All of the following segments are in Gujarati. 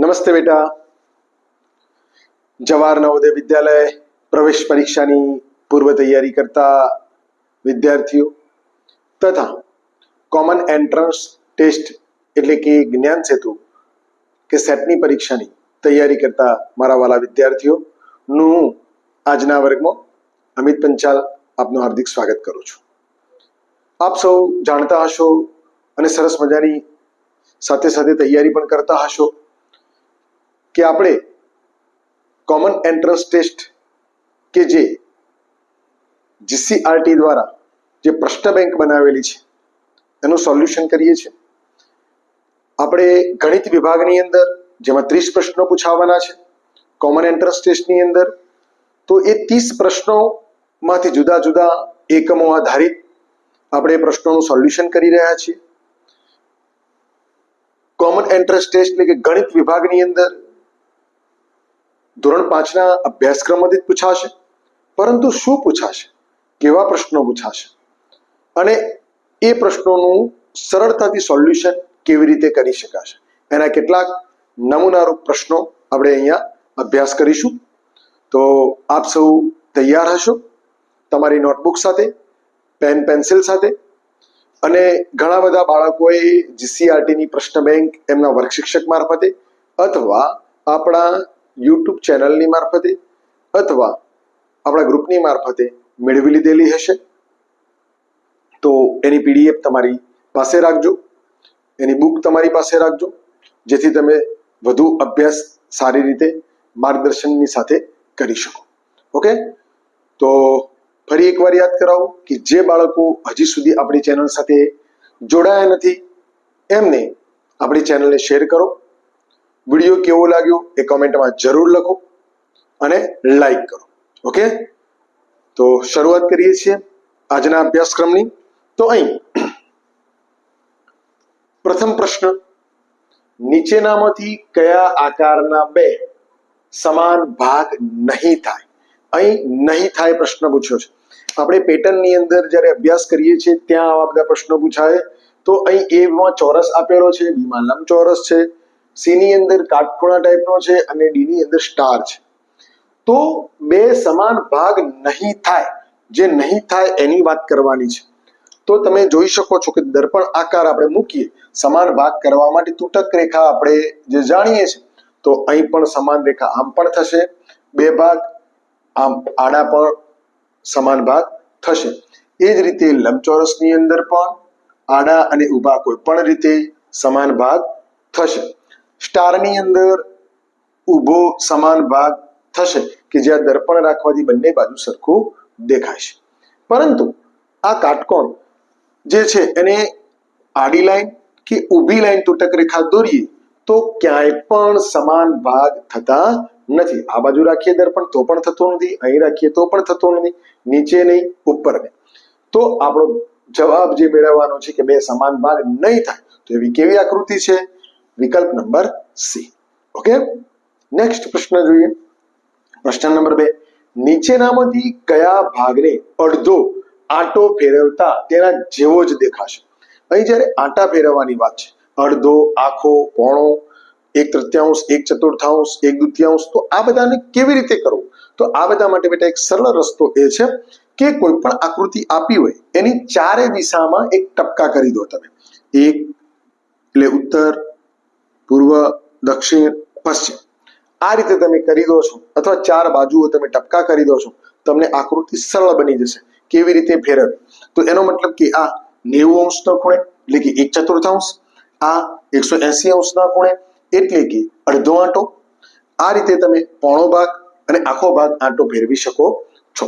નમસ્તે બેટા. જવાહર નવોદય વિદ્યાલય પ્રવેશ પરીક્ષાની પૂર્વ તૈયારી કરતા વિદ્યાર્થીઓ તથા કોમન એન્ટ્રન્સ ટેસ્ટ એટલે કે જ્ઞાન સેતુ કે સેટની પરીક્ષાની તૈયારી કરતા મારા વાલા વિદ્યાર્થીઓનું આજના વર્ગમાં અમિત પંચાલ આપનું હાર્દિક સ્વાગત કરું છું. આપ સૌ જાણતા હશો અને સરસ મજાની સાથે સાથે તૈયારી પણ કરતા હશો. કે આપણે કોમન એન્ટ્રન્સ ટેસ્ટ કે જે જીસીઆરટી દ્વારા જે પ્રશ્ન બેંક બનાવેલી છે, એનું સોલ્યુશન કરીએ છીએ. આપણે ગણિત વિભાગની અંદર જેમાં ત્રીસ પ્રશ્નો પૂછાવાના છે કોમન એન્ટ્રન્સ ટેસ્ટની અંદર, તો એ ત્રીસ પ્રશ્નોમાંથી જુદા જુદા એકમો આધારિત આપણે એ પ્રશ્નોનું સોલ્યુશન કરી રહ્યા છીએ. કોમન એન્ટ્રન્સ ટેસ્ટ એટલે કે ગણિત વિભાગની અંદર ધોરણ પાંચના અભ્યાસક્રમમાંથી પૂછાશે. પરંતુ શું પૂછાશે? કેવા પ્રશ્નો પૂછાશે? અને એ પ્રશ્નોનું સરળતાથી સોલ્યુશન કેવી રીતે કરી શકાશે? એના કેટલાક નમૂનારૂપ પ્રશ્નો આપણે અહીંયા અભ્યાસ કરીશું. તો આપ સૌ તૈયાર હશો? તમારી નોટબુક સાથે, પેન પેન્સિલ સાથે, અને ઘણા બધા બાળકોએ જીસીઆરટીની પ્રશ્ન બેંક એમના વર્ગ શિક્ષક મારફતે અથવા આપણા યુટ્યુબ ચેનલની મારફતે અથવા આપણા ગ્રુપની મારફતે મેળવી લીધેલી હશે. તો એની પીડીએફ તમારી પાસે રાખજો. એની બુક તમારી પાસે રાખજો. જેથી તમે વધુ અભ્યાસ સારી રીતે માર્ગદર્શનની સાથે કરી શકો. ઓકે તો ફરી એકવાર યાદ કરાવું કે જે બાળકો હજી સુધી આપણી ચેનલ સાથે જોડાયા નથી, એમને આપણી ચેનલને શેર કરો. વીડિયો કેવો લાગ્યો એ કોમેન્ટમાં જરૂર લખો અને લાઈક કરો. ઓકે તો શરૂઆત કરીએ છીએ આજના અભ્યાસક્રમની. તો અહીં પ્રથમ પ્રશ્ન, નીચેનામાંથી કયા આકારના બે સમાન ભાગ નહીં થાય? અહીં નહીં થાય પ્રશ્ન પૂછ્યો છે. આપણે પેટર્નની અંદર જ્યારે અભ્યાસ કરીએ છીએ, ત્યાં આવા બધા પ્રશ્નો પૂછાય. તો અહીં એમાં ચોરસ આપેલો છે બીમાં લંબચોરસ છે સી ની અંદર કાટખૂણા ટાઈપનો છે અને ડી ની અંદર સ્ટાર છે. તો બે સમાન ભાગ નહીં થાય, જે નહીં થાય એની વાત કરવાની છે. તો તમે જોઈ શકો છો કે દર્પણ આકાર આપણે મૂકીએ. સમાન ભાગ કરવા માટે તૂટક રેખા આપણે જે જાણીએ છીએ, તો અહીં પણ સમાન રેખા આમ પણ થશે. બે ભાગ, આમ આડા પણ સમાન ભાગ થશે. એ જ રીતે લંબચોરસની અંદર પણ આડા અને ઊભા કોઈ પણ રીતે સમાન ભાગ થશે. સ્ટારની અંદર ઊભો સમાન ભાગ થશે કે જ્યાં દર્પણ રાખવાથી બંને બાજુ સરખું દેખાશે પરંતુ આ કાટકોણ જે છે એને આડી લાઈન કે ઊભી લાઈન તૂટક રેખા દોરીએ તો ક્યાંય પણ સમાન ભાગ થતા નથી. આ બાજુ રાખીએ દર્પણ તો પણ થતો નથી, અહીં રાખીએ તો પણ થતો નથી, નીચે નહીં, ઉપર નહીં. તો આપણો જવાબ જે મેળવવાનો છે કે બે સમાન ભાગ નહીં થાય, તો એવી કેવી આકૃતિ છે? વિકલ્પ નંબર સી. ઓકે નેક્સ્ટ પ્રશ્ન જોઈએ. પ્રશ્ન નંબર બે. નીચેનામાંથી કયા ભાગને અડધો આંટો ફેરવતા તેના જેવો જ દેખાશે? અહીં જ્યારે આંટા ફેરવવાની વાત છે, અડધો, આખો, પોણો, એક તૃતીયાંશ, એક ચતુર્થાંશ, એક દ્વિતીયાંશ, તો આ બધાને કેવી રીતે કરવું? તો આ બધા માટે બેટા એક સરળ રસ્તો એ છે કે કોઈ પણ આકૃતિ આપી હોય, એની ચારે દિશામાં એક ટપકા કરી દો તમે. એક, એટલે ઉત્તર પૂર્વ, દક્ષિણ, પશ્ચિમ. આ રીતે તમે કરી દો છો અથવા ચાર બાજુઓ તમે ટપકા કરી દો છો, તમને આકૃતિ સરળ બની જશે. કેવી રીતે ફેરવે તો એનો મતલબ કે આ નેવું અંશના ખૂણે એટલે કે એક ચતુર્થાંશ, આ એકસો એસી અંશના ખૂણે એટલે કે અડધો આંટો. આ રીતે તમે પોણો ભાગ અને આખો ભાગ આંટો ફેરવી શકો છો.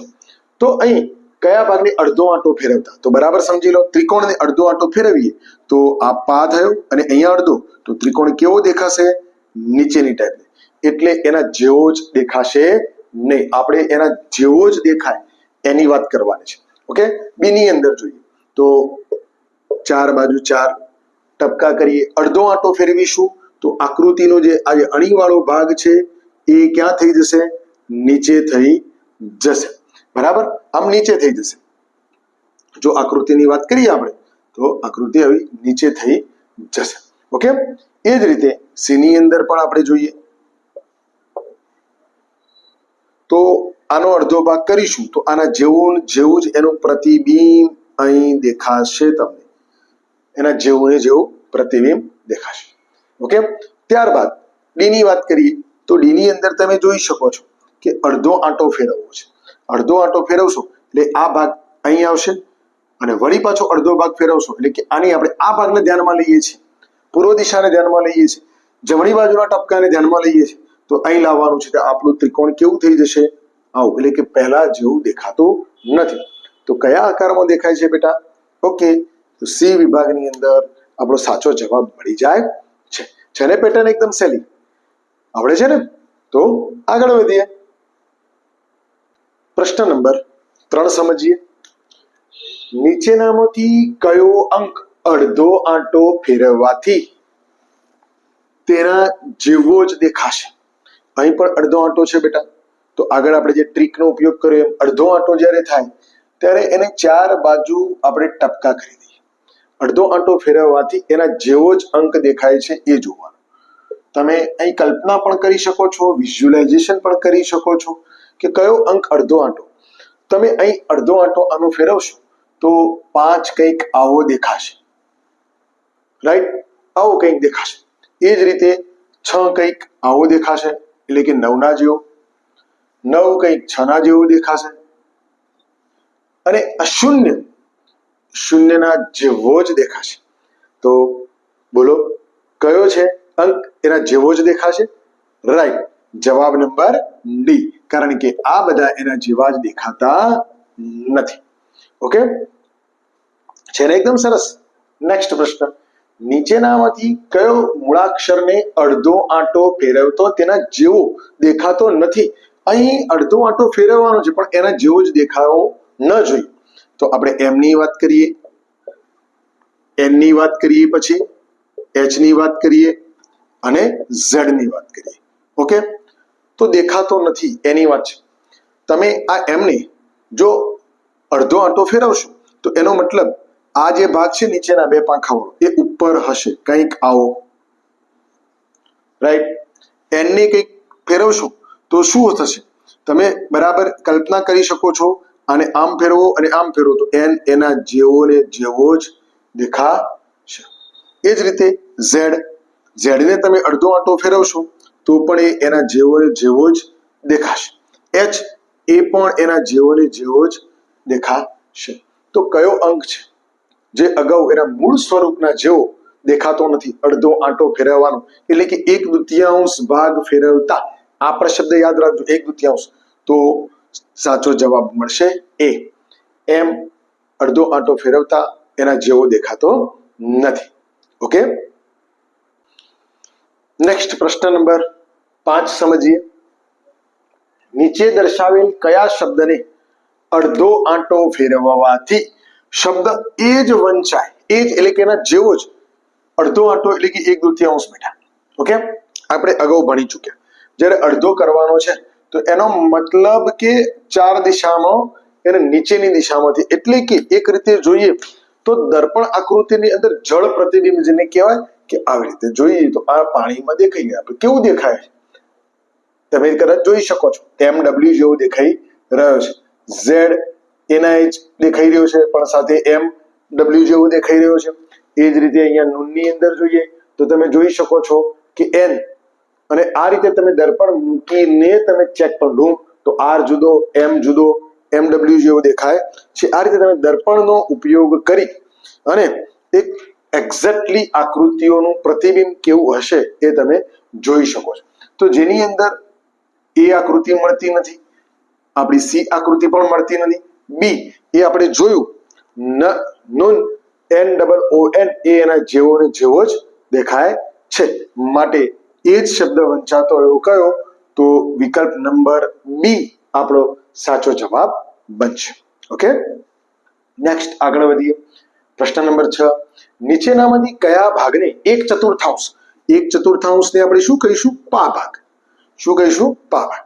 તો અહીં કયા ભાગને અડધો આંટો ફેરવતા? તો બરાબર સમજી લો, ત્રિકોણને અડધો આંટો ફેરવીએ, તો આ પા થયો અને અહીંયા અડધો, તો ત્રિકોણ કેવો દેખાશે? નીચેની ટાઈપ એટલે એના જેવો જ દેખાશે નહીં. આપણે એના જેવો જ દેખાય એની વાત કરવાની છે. ઓકે? બીની અંદર જોઈએ. તો ચાર બાજુ ચાર, ટપકા કરીએ. અડધો આંટો ફેરવીશું, તો આકૃતિનો જે આ જે અણીવાળો ભાગ છે, એ ક્યાં થઈ જશે? નીચે થઈ જશે. બરાબર? આમ નીચે થઈ જશે. જો આકૃતિની વાત કરીએ આપણે, તો આકૃતિ આવી નીચે થઈ જશે. ઓકે? એ જ રીતે સીની અંદર પણ આપણે જોઈએ. તો આનો અડધો ભાગ કરીશું. તો આના જેવું જેવું જ એનું પ્રતિબિંબ અહીં દેખાશે તમને. એના જેવું ને જેવું પ્રતિબિંબ દેખાશે. ઓકે? ત્યારબાદ ડી ની વાત કરીએ, તો ડી ની અંદર તમે જોઈ શકો છો કે અડધો આંટો ફેરવવો છે. અડધો આંટો ફેરવશો એટલે આ ભાગ અહીં આવશે અને વળી પાછો અડધો ભાગ ફેરવશો એટલે કે આની આપણે આ ભાગને ધ્યાનમાં લઈએ છીએ. પૂર્વ દિશાને ધ્યાનમાં લઈએ છીએ. જમણી બાજુના ટપકાને ધ્યાનમાં લઈએ છીએ. તો અહીં લાવવાનું છે કે આપણું ત્રિકોણ કેવું થઈ જશે? આવું. એટલે કે પહેલા જેવું દેખાતું નથી. તો કયા આકારમાં દેખાય છે બેટા? ઓકે. તો સી વિભાગની અંદર આપણો સાચો જવાબ મળી જાય છે. છે ને પેટર્ન એકદમ સહેલી? આવડે છે ને? તો આગળ વધીએ. પ્રશ્ન નંબર ત્રણ સમજીએ. નીચેનામાંથી કયો અંક અડધો આંટો ફેરવવાથી તેના જેવો જ દેખાશે? અહીં પણ અડધો આંટો છે બેટા. તો આગળ આપણે જે ટ્રીકનો ઉપયોગ કર્યો, એમ અડધો આંટો જ્યારે થાય, ત્યારે એને ચાર બાજુ આપણે ટપકા કરી દઈએ. અડધો આંટો ફેરવવાથી એના જેવો જ અંક દેખાય છે એ જોવાનું. તમે અહીં કલ્પના પણ કરી શકો છો, વિઝ્યુલાઇઝેશન પણ કરી શકો છો. કે કયો અંક અડધો આંટો? તમે અહીં અડધો આંટો આનો ફેરવશો, તો પાંચ કંઈક આવો દેખાશે. રાઈટ આવો કંઈક દેખાશે. એ જ રીતે છ કંઈક આવો દેખાશે, એટલે કે નવના જેવો. નવ કંઈક છના જેવો દેખાશે. અને અશૂન્ય, શૂન્યના જેવો જ દેખાશે. તો બોલો, કયો છે અંક? એના જેવો જ દેખાશે? રાઈટ જવાબ નંબર ડી. કારણ કે આ બધા એના જેવા જ દેખાતા નથી. ઓકે? છે ને એકદમ સરસ. નેક્સ્ટ પ્રશ્ન. નીચેનામાંથી કયો મૂળાક્ષરને અડધો આંટો ફેરવતો તેના જેવો દેખાતો નથી? અહીં અડધો આંટો ફેરવવાનો છે, પણ એના જેવો જ દેખાવો ન જોઈએ. તો આપણે એમની વાત કરીએ. એનની વાત કરીએ પછી એચની વાત કરીએ અને ઝેડની વાત કરીએ. ઓકે? તો દેખાતો નથી, એની વાત છે. તમે આ એમને જો અડધો આંટો ફેરવશો, તો એનો મતલબ આ જે ભાગ છે નીચેના બે પાંખાવાળો, એ ઉપર હશે. કંઈક આવો. રાઈટ એનને કંઈક ફેરવશો, તો શું થશે? તમે બરાબર કલ્પના કરી શકો છો અને આમ ફેરવો અને આમ ફેરવો, તો એન એના જેવો ને જેવો જ દેખાશે. એ જ રીતે ઝેડ. ઝેડને તમે અડધો આંટો ફેરવશો તો પણ એ એના જેવો જેવો જ દેખાશે. એચ એ પણ એના જેવો જેવો જ દેખાશે. તો કયો અંક છે? જે અગાઉ એના મૂળ સ્વરૂપના જેવો દેખાતો નથી. અડધો આંટો ફેરવવાનો. એટલે કે એક દ્વિતીયાંશ ભાગ ફેરવતા. આ પણ શબ્દ યાદ રાખજો, એક દુતિયાંશ. તો સાચો જવાબ મળશે એ એમ અડધો આંટો ફેરવતા એના જેવો દેખાતો નથી. ઓકે નેક્સ્ટ પ્રશ્ન નંબર પાંચ સમજીએ. નીચે દર્શાવેલ કયા શબ્દને અડધો આંટો ફેરવવાથી શબ્દ એ જ વંચાય, એ જ એટલે કે એના જેવો જ અડધો આંટો એટલે કે એક દુતિયાંશ બેઠા ઓકે આપણે અગાઉ ભણી ચૂક્યા. જ્યારે અડધો કરવાનો છે, તો એનો મતલબ કે ચાર દિશામાં એને નીચેની દિશામાંથી, એટલે કે એક રીતે જોઈએ તો દર્પણ આકૃતિની અંદર જળ પ્રતિબિંબ જેને કહેવાય કે આવી રીતે જોઈએ તો આ પાણીમાં દેખાઈ ગયા. કેવું દેખાય? તમે કદાચ જોઈ શકો છો. એમ ડબલ્યુ જેવો દેખાઈ રહ્યો છે. ઝેડ એના એચ દેખાઈ રહ્યો છે, પણ સાથે એમ ડબલ્યુ જેવો દેખાઈ રહ્યો છે. એ જ રીતે અહીંયા નૂનની અંદર જોઈએ તો તમે જોઈ શકો છો કે એન અને આ રીતે તમે દર્પણ મૂકીને તમે ચેક પણ લો તો આર જુદો એમ જુદો એમ ડબલ્યુ જેવો દેખાય છે. આ રીતે તમે દર્પણનો ઉપયોગ કરી અને એક એક્ઝેક્ટલી આકૃતિઓનું પ્રતિબિંબ કેવું હશે એ તમે જોઈ શકો છો. તો જેની અંદર એ આકૃતિ મળતી નથી, આપણી સી આકૃતિ પણ મળતી નથી, બી એ આપણે જોયું noon, N double O, N એ એના જેવો ને જેવો જ દેખાય છે. માટે એ જ શબ્દ વંચાતો એવો કયો? તો વિકલ્પ નંબર બી આપણો સાચો જવાબ બનશે. ઓકે? નેક્સ્ટ આગળ વધીએ. પ્રશ્ન નંબર છ. નીચેનામાંથી કયા ભાગને એક ચતુર્થાંશ? એક ચતુર્થાંશને આપણે શું કહીશું? પા ભાગ. શું કહીશું? પા ભાગ.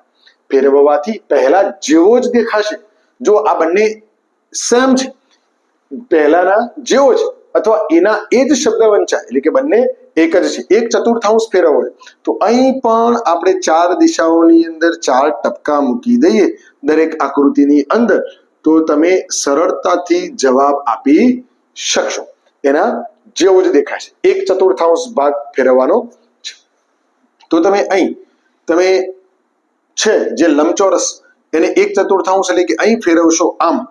ફેરવવાથી પહેલા જેવો જ દેખાશે. જો આ બંને સેમ છે, પહેલાના જેવો જ અથવા એના એ જ શબ્દ વંચાય એટલે કે બંને એક જ છે. એક ચતુર્થાંશ ફેરવવો તો અહીં પણ આપણે ચાર દિશાઓની અંદર ચાર ટપકા મૂકી દઈએ દરેક આકૃતિની અંદર. તો તમે સરળતાથી જવાબ આપી શકશો. એના જેવો જ દેખાશે. એક ચતુર્થાંશ ભાગ ફેરવવાનો છે. તો તમે અહીં, તમે છે જે લંબચોરસ, એને એક ચતુર્થાંશ એટલે કે અહીં ફેરવશો આમ.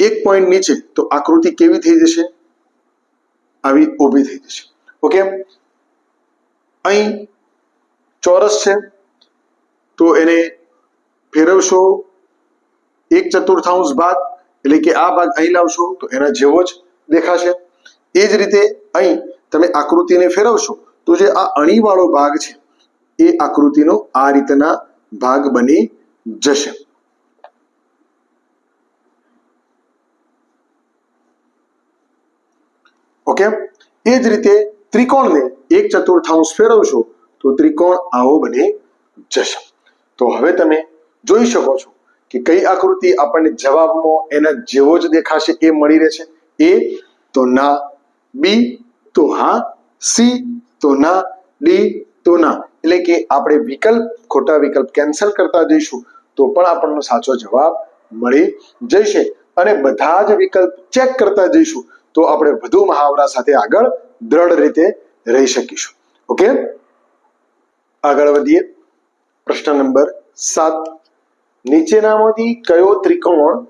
એક પોઈન્ટ નીચે, તો આકૃતિ કેવી થઈ જશે? આવી ઊભી થઈ જશે. ઓકે અહીં ચોરસ છે, તો એને ફેરવશો. એક ચતુર્થાંશ ભાગ એટલે કે આ ભાગ અહીં લાવશો તો એના જેવો જ દેખાશે. એ જ રીતે અહીં તમે આકૃતિને ફેરવશો તો જે આ અણીવાળો ભાગ છે, એ આકૃતિનો આ રીતના ભાગ બની જશે. ઓકે? એ જ રીતે ત્રિકોણને એક ચતુર્થાંશ ફેરવશો તો ત્રિકોણ આવો બની જશે. તો હવે તમે જોઈ શકો છો કે કઈ આકૃતિ આપણને જવાબમાં એના જેવો જ દેખાશે એ મળી રહેશે? એ તો ના, બી તો હા, સી તો ના, ડી તો ના. એટલે કે આપણે વિકલ્પ, ખોટા વિકલ્પ કેન્સલ કરતા જઈશું તો પણ આપણનો સાચો જવાબ મળી જશે. અને બધા જ વિકલ્પ ચેક કરતા જઈશું તો આપણે વધુ મહાવરા સાથે આગળ દ્રઢ રીતે રહી શકીશું. ઓકે? આગળ વધીએ. પ્રશ્ન નંબર સાત. નીચેનામાંથી કયો ત્રિકોણ?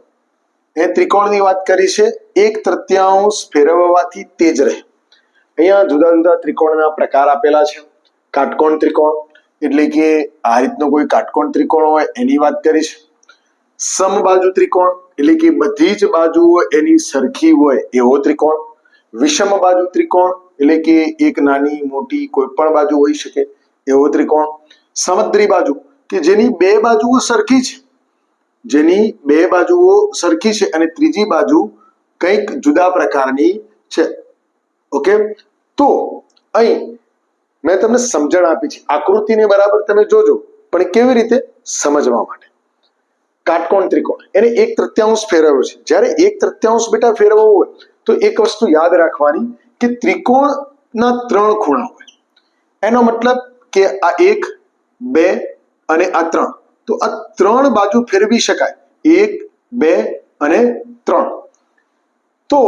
એ ત્રિકોણની વાત કરી છે. એક તૃતીયાંશ ફેરવવાથી તેજ રહે. અહીંયા જુદા જુદા ત્રિકોણના પ્રકાર આપેલા છે. કાટકોણ ત્રિકોણ, એટલે કે આ રીતનો કોઈ કાટકોણ ત્રિકોણ હોય એની વાત કરી છે. સમબાજુ ત્રિકોણ, એટલે કે બધી જ બાજુઓ એની સરખી હોય એવો ત્રિકોણ. વિષમ બાજુ ત્રિકોણ, એટલે કે એક નાની મોટી કોઈ પણ બાજુ હોઈ શકે એવો ત્રિકોણ. સમદ્રી બાજુ કે જેની બે બાજુઓ સરખી છે. જેની બે બાજુઓ સરખી છે અને ત્રીજી બાજુ કંઈક જુદા પ્રકારની છે. ઓકે? તો અહીં મેં તમને સમજણ આપી છે. આકૃતિને બરાબર તમે જોજો, પણ કેવી રીતે? સમજવા માટે. કાટકોણ ત્રિકોણ. એને એક તૃત્યાંશ ફેરવ્યો છે. જ્યારે એક તૃત્યાંશ બેટા ફેરવવો હોય, તો એક વસ્તુ યાદ રાખવાની કે ત્રિકોણના ત્રણ ખૂણા હોય. એનો મતલબ કે આ એક, બે અને આ ત્રણ. તો આ ત્રણ બાજુ ફેરવી શકાય. એક, બે અને ત્રણ. તો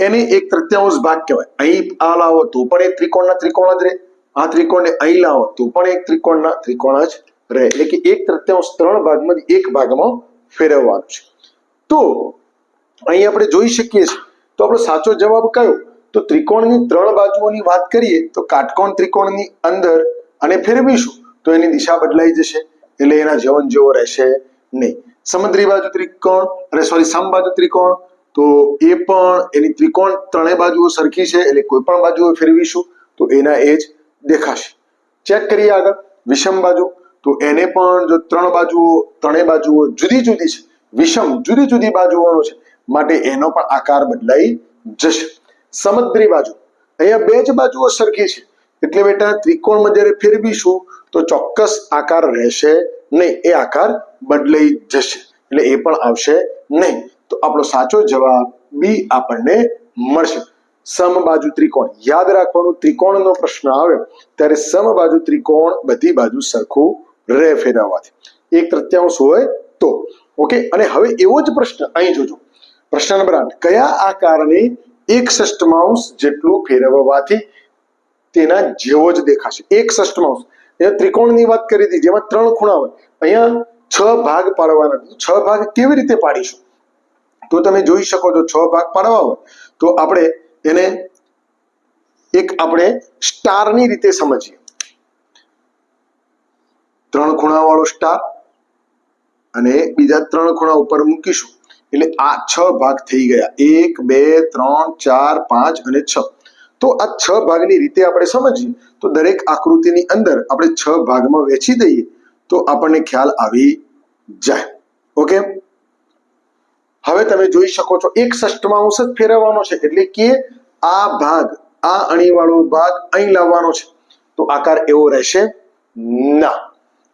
એને એક તૃત્યાંશ ભાગ કહેવાય. અહીં આ લાવો તો પણ એક ત્રિકોણના ત્રિકોણ જ રહે. આ ત્રિકોણને અહીં લાવો તો પણ એક ત્રિકોણના ત્રિકોણ જ રહે. એટલે કે એક તૃત્યાંશ ત્રણ ભાગમાંથી એક ભાગમાં ફેરવવાનું છે. તો અહીં આપણે જોઈ શકીએ છીએ. તો આપણો સાચો જવાબ કયો? તો ત્રિકોણની ત્રણ બાજુઓની વાત કરીએ તો કાટકોણ ત્રિકોણની અંદર અને ફેરવીશું. તો એની દિશા બદલાઈ જશે એટલે એના જીવન જેવો રહેશે નહીં. સમુદ્રી બાજુ ત્રિકોણ અને સોરી સમ બાજુ ત્રિકોણ, તો એ પણ એની ત્રિકોણ ત્રણેય બાજુઓ સરખી છે એટલે કોઈ પણ બાજુઓ ફેરવીશું તો એના એ જ દેખાશે. ચેક કરીએ આગળ, વિષમ બાજુ, તો એને પણ જો ત્રણ બાજુઓ, ત્રણેય બાજુઓ જુદી જુદી છે, વિષમ જુદી જુદી બાજુઓનો છે, માટે એનો પણ આકાર બદલાઈ જશે. સમદ્રી બાજુ, અહીંયા બે જ બાજુઓ સરખી છે. એટલે બેટા ત્રિકોણમાં જ્યારે ફેરવીશું તો ચોક્કસ આકાર રહેશે નહીં. એ આકાર બદલાઈ જશે એટલે એ પણ આવશે નહીં. તો આપણો સાચો જવાબ બી આપણને મળશે. સમબાજુ ત્રિકોણ. યાદ રાખવાનું, ત્રિકોણનો પ્રશ્ન આવે ત્યારે સમબાજુ ત્રિકોણ બધી બાજુ સરખું રહે ફેરવવાથી. એક તૃત્યાંશ હોય તો. ઓકે? અને હવે એવો જ પ્રશ્ન અહીં જોજો. પ્રશ્ન નંબર આઠ. કયા આકારને એક ષષ્ઠમાંશ જેટલું ફેરવવાથી તેના જેવો જ દેખાશે? એક ષષ્ઠમાંશ અહીંયા ત્રિકોણની વાત કરી હતી, જેમાં ત્રણ ખૂણા હોય. અહીંયા છ ભાગ પાડવાના છ. ભાગ કેવી રીતે પાડીશું? તો તમે જોઈ શકો છો, છ ભાગ પાડવા હોય, તો આપણે એને એક આપણે સ્ટારની રીતે સમજીએ. ત્રણ ખૂણા વાળો સ્ટાર અને બીજા ત્રણ ખૂણા ઉપર મૂકીશું. એટલે આ છ ભાગ થઈ ગયા. એક, બે, ત્રણ, ચાર, પાંચ અને છ. તો આ છ ભાગની રીતે આપણે સમજીએ. તો દરેક આકૃતિની અંદર આપણે છ ભાગમાં વહેંચી દઈએ તો આપણને ખ્યાલ આવી જાય. ઓકે? હવે તમે જોઈ શકો છો એક ષષ્ઠમાંશ જ ફેરવવાનો છે. એટલે કે આ ભાગ, આ અણીવાળો ભાગ અહીં લાવવાનો છે. તો આકાર એવો રહેશે ના.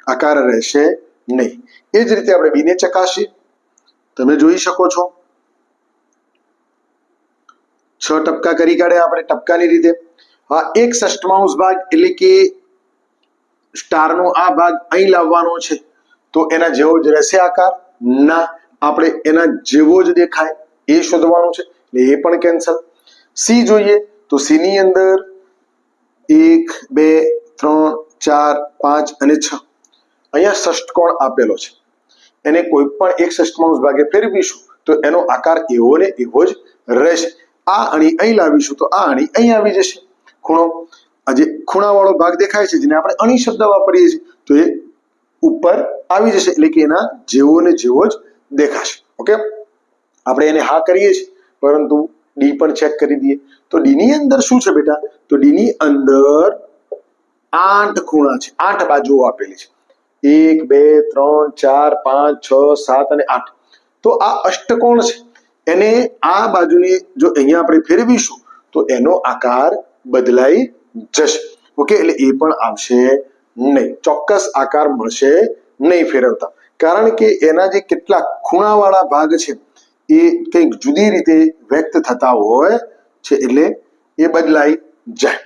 આકાર રહેશે નહીં. એ જ રીતે આપણે બીને ચકાસીએ. તમે જોઈ શકો છો છ ટપકા કરી કાઢ્યા આપણે ટપકાની રીતે. આ એક ષષ્ઠમાંશ ભાગ એટલે કે સ્ટારનો આ ભાગ અહીં લાવવાનો છે. તો એના જેવો જ રહેશે આકાર. ના, આપણે એના જેવો જ દેખાય. એ શોધવાનું છે. એટલે એ પણ કેન્સલ. સી જોઈએ તો સી ની અંદર એક, બે, ત્રણ, ચાર, પાંચ અને છ. અહીંયા ષષ્ઠકોણ આપેલો છે? એને કોઈ પણ એક ષષ્ઠમાંશ ભાગે ફેરવીશું તો એનો આકાર એવો ને એવો જ રહેશે. આ અણી અહીં લાવીશું તો આ અણી અહીં આવી જશે. ખૂણો જે ખૂણાવાળો ભાગ દેખાય છે, જેને આપણે અણી શબ્દ વાપરીએ છીએ, તો એ ઉપર આવી જશે, એટલે કે એના જેવો ને જેવો જ દેખાશે. ઓકે? આપણે એને હા કરીએ છીએ, પરંતુ ડી પણ ચેક કરી દઈએ. તો ડી ની અંદર શું છે બેટા? તો ડી ની અંદર આઠ ખૂણા છે, આઠ બાજુઓ આપેલી છે. એક, બે, ત્રણ, ચાર, પાંચ, છ, સાત અને આઠ. તો આ અષ્ટકોણ છે. એને આ બાજુને જો અહીંયા આપણે ફેરવીશું, તો એનો આકાર બદલાઈ જશે. ઓકે, એટલે એ પણ આવશે નહીં. ચોક્કસ આકાર મળશે નહીં ફેરવતા. કારણ કે એના જે કેટલાક ખૂણાવાળા ભાગ છે, એ કંઈક જુદી રીતે વ્યક્ત થતા હોય છે, એટલે એ બદલાઈ જાય.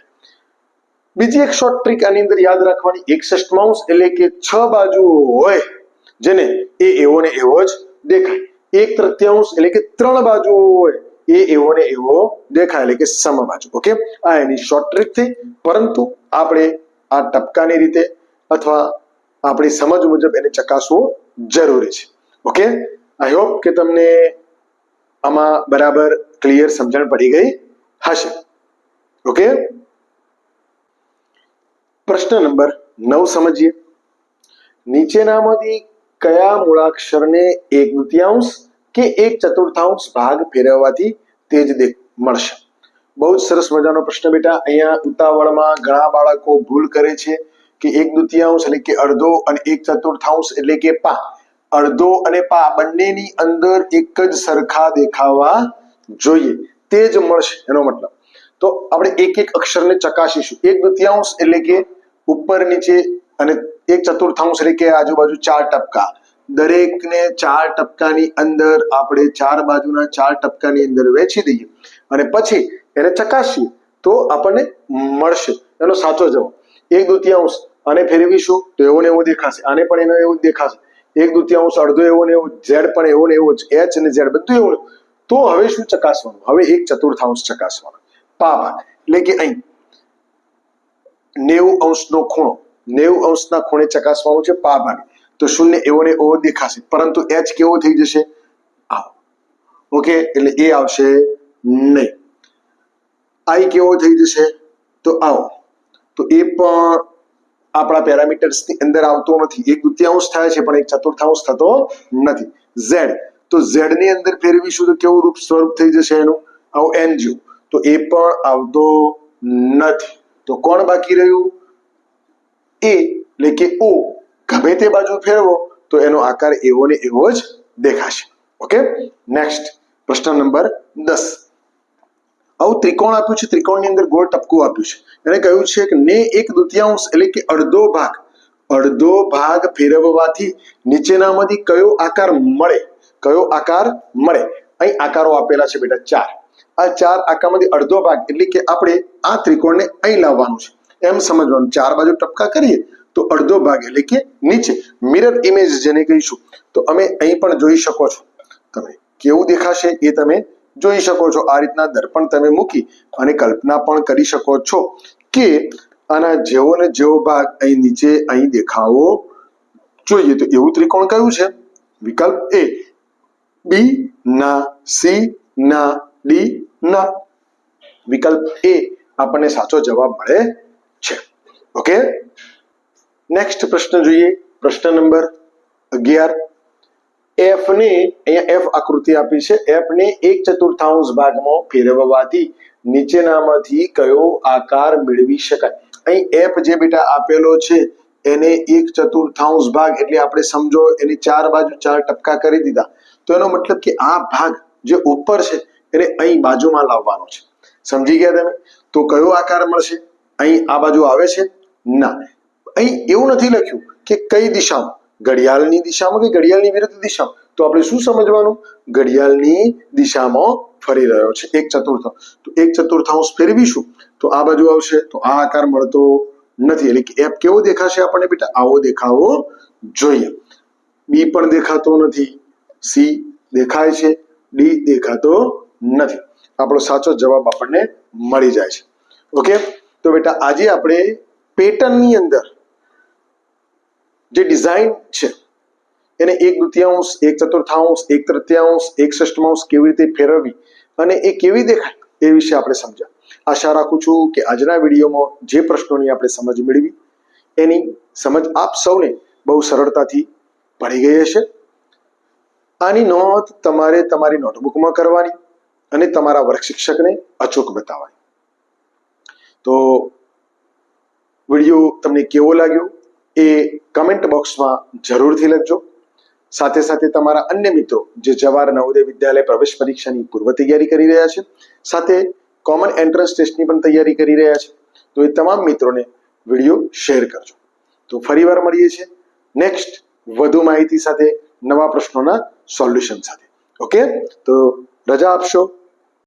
બીજી એક શોર્ટ ટ્રીક આની અંદર યાદ રાખવાની, એકસઠ માઉસ એટલે કે છ બાજુઓ હોય, જેને એ એવો ને એવો જ દેખાય. એક તૃતીયાંશ એટલે કે ત્રણ બાજુઓ હોય, એ એવો ને એવો દેખાય, એટલે કે સમબાજુ ઓકે? આ એની શોર્ટ ટ્રીક થઈ પરંતુ આપણે આ ટપકાની રીતે અથવા આપણી સમજ મુજબ એને ચકાસવું જરૂરી છે. ઓકે? આઈ હોપ કે તમને આમાં બરાબર ક્લિયર સમજણ પડી ગઈ હશે. ઓકે? પ્રશ્ન નંબર નવ સમજીએ. નીચેનામાંથી કયા મૂળાક્ષરને એક દ્વિતીયાંશ કે એક ચતુર્થાંશ ભાગ ફેરવવાથી તે જ મળશે? બહુ જ સરસ મજાનો પ્રશ્ન બેટા. અહીંયા ઉતાવળમાં ઘણા બાળકો ભૂલ કરે છે કે એક દ્વિતીયાંશ એટલે કે અડધો અને એક ચતુર્થાંશ એટલે કે પા. અડધો અને પા બંનેની અંદર એક જ સરખા દેખાવા જોઈએ. તે જ મળશે, એનો મતલબ. તો આપણે એક એક અક્ષરને ચકાસીશું. એક દ્વિતીયાંશ એટલે કે ઉપર નીચે અને એક ચતુર્થાંશ એટલે કે આજુબાજુ ચાર ટપકા. દરેકને ચાર ટપકાની અંદર આપણે ચાર બાજુના ચાર ટપકાની અંદર વેચી દઈએ. અને પછી એને ચકાસીએ તો આપણને મળશે. એનો સાચો જવાબ. એક દ્વિતીયાંશ આને ફેરવીશું તો એવો ને એવો દેખાશે. આને પણ એનો એવું જ દેખાશે. એક દ્વિતીયાંશ અડધો એવો ને એવો, ઝેડ પણ એવો ને એવો જ, એચ અને ઝેડ બધું એવું તો હવે શું ચકાસવાનું? હવે એક ચતુર્થાંશ ચકાસવાનો. પા એટલે કે અહીં નેવું અંશનો ખૂણો. નેવું અંશના ખૂણે ચકાસવાનું છે પા ભાગે. તો શૂન્ય એવો ને એવો દેખાશે. પરંતુ એચ કેવો થઈ જશે? આવો ઓકે એટલે એ આવશે નહીં. આઈ કેવો થઈ જશે? તો આવો. તો એ પણ આપણા પેરામીટર્સની અંદર આવતો નથી. એક દ્વિતીયાંશ થાય છે, પણ એક ચતુર્થાંશ થતો નથી. ઝેડ તો ઝેડની અંદર ફેરવીશું તો કેવું રૂપ સ્વરૂપ થઈ જશે એનું? આવું એન જેવું. તો એ પણ આવતો નથી. તો કોણ બાકી રહ્યું? એટલે કે ઓ ગમે તે બાજુ ફેરવો, તો એનો આકાર એવો ને એવો જ દેખાશે. ઓકે નેક્સ્ટ પ્રશ્ન નંબર દસ. આવું ત્રિકોણ આપ્યું છે, ત્રિકોણની અંદર ગોળ ટપકું આપ્યું છે. એને કહ્યું છે કે ને એક દુતિયાંશ એટલે કે અડધો ભાગ. અડધો ભાગ ફેરવવાથી નીચેનામાંથી કયો આકાર મળે? કયો આકાર મળે? અહીં આકારો આપેલા છે બેટા ચાર. આ ચાર આકારમાંથી અડધો ભાગ એટલે કે આપણે આ ત્રિકોણને અહીં લાવવાનું છે. એમ સમજવાનું. ચાર બાજુ ટપકા કરીએ તો અડધો ભાગ એટલે કે નીચે. મિરર ઇમેજ જેને કહીશું. તો અમે અહીં પણ જોઈ શકો છો. તમે કેવું દેખાશે એ તમે જોઈ શકો છો. આ રીતના દર્પણ તમે મૂકી અને કલ્પના પણ કરી શકો છો કે આના જેવો ને જેવો ભાગ અહીં નીચે અહીં દેખાવો જોઈએ. તો એવું ત્રિકોણ કયું છે? વિકલ્પ એ બી ના. સી ના. ડી ના. વિકલ્પ એ આપણને સાચો જવાબ મળે છે. ઓકે નેક્સ્ટ પ્રશ્ન જોઈએ. પ્રશ્ન નંબર અગિયાર. એફ ને અહીંયા એફ આકૃતિ આપી છે. એફ ને એક ચતુર્થાંશ ભાગમાં ફેરવવાથી નીચેનામાંથી કયો આકાર મેળવી શકાય? અહીં એફ જે બેટા આપેલો છે, એને એક ચતુર્થાંશ ભાગ એટલે આપણે સમજો, એની ચાર બાજુ ચાર ટપકા કરી દીધા. તો એનો મતલબ કે આ ભાગ જે ઉપર છે, એને અહીં બાજુમાં લાવવાનો છે. સમજી ગયા તમે? તો કયો આકાર મળશે? અહીં આ બાજુ આવે છે? ના. અહીં એવું નથી લખ્યું કે કઈ દિશામાં? ઘડિયાળની દિશામાં કે ઘડિયાળની વિરુદ્ધ દિશામાં? તો આપણે શું સમજવાનું? ઘડિયાળની દિશામાં ફરી રહ્યો છે. એક ચતુર્થાંશ તો એક ચતુર્થાંશ ફેરવીશું. તો આ બાજુ આવશે. તો આ આકાર મળતો નથી. એટલે કે એફ કેવો દેખાશે આપણને બેટા? આવો દેખાવો જોઈએ. બી પણ દેખાતો નથી. સી દેખાય છે. ડી દેખાતો નથી. આપણો સાચો જવાબ આપણને મળી જાય છે. ઓકે તો બેટા, આજે આપણે પેટર્નની અંદર જે ડિઝાઇન છે, એને એક દ્વિતીયાંશ, એક ચતુર્થાંશ, એક તૃતીયાંશ, એક ષષ્ઠમાંશ કેવી રીતે ફેરવવી અને એ કેવી દેખાય એ વિશે આપણે સમજ્યા. આશા રાખું છું કે આજના વિડીયોમાં જે પ્રશ્નોની આપણે સમજ મેળવી, એની સમજ આપ સૌને બહુ સરળતાથી પડી ગઈ હશે. આની નોંધ તમારે તમારી નોટબુકમાં કરવાની અને તમારા વર્ગ શિક્ષકને અચૂક બતાવવાની. તો વીડિયો તમને કેવો લાગ્યો એ કમેન્ટ બોક્સમાં જરૂરથી લખજો. સાથે સાથે તમારા અન્ય મિત્રો જે જવાહર નવોદય વિદ્યાલય પ્રવેશ પરીક્ષાની પૂર્વ તૈયારી કરી રહ્યા છે, સાથે કોમન એન્ટ્રન્સ ટેસ્ટની પણ તૈયારી કરી રહ્યા છે, તો એ તમામ મિત્રોને વીડિયો શેર કરજો. તો ફરીવાર મળીએ છીએ નેક્સ્ટ વધુ માહિતી સાથે નવા પ્રશ્નોના સોલ્યુશન સાથે. ઓકે તો રજા આપશો.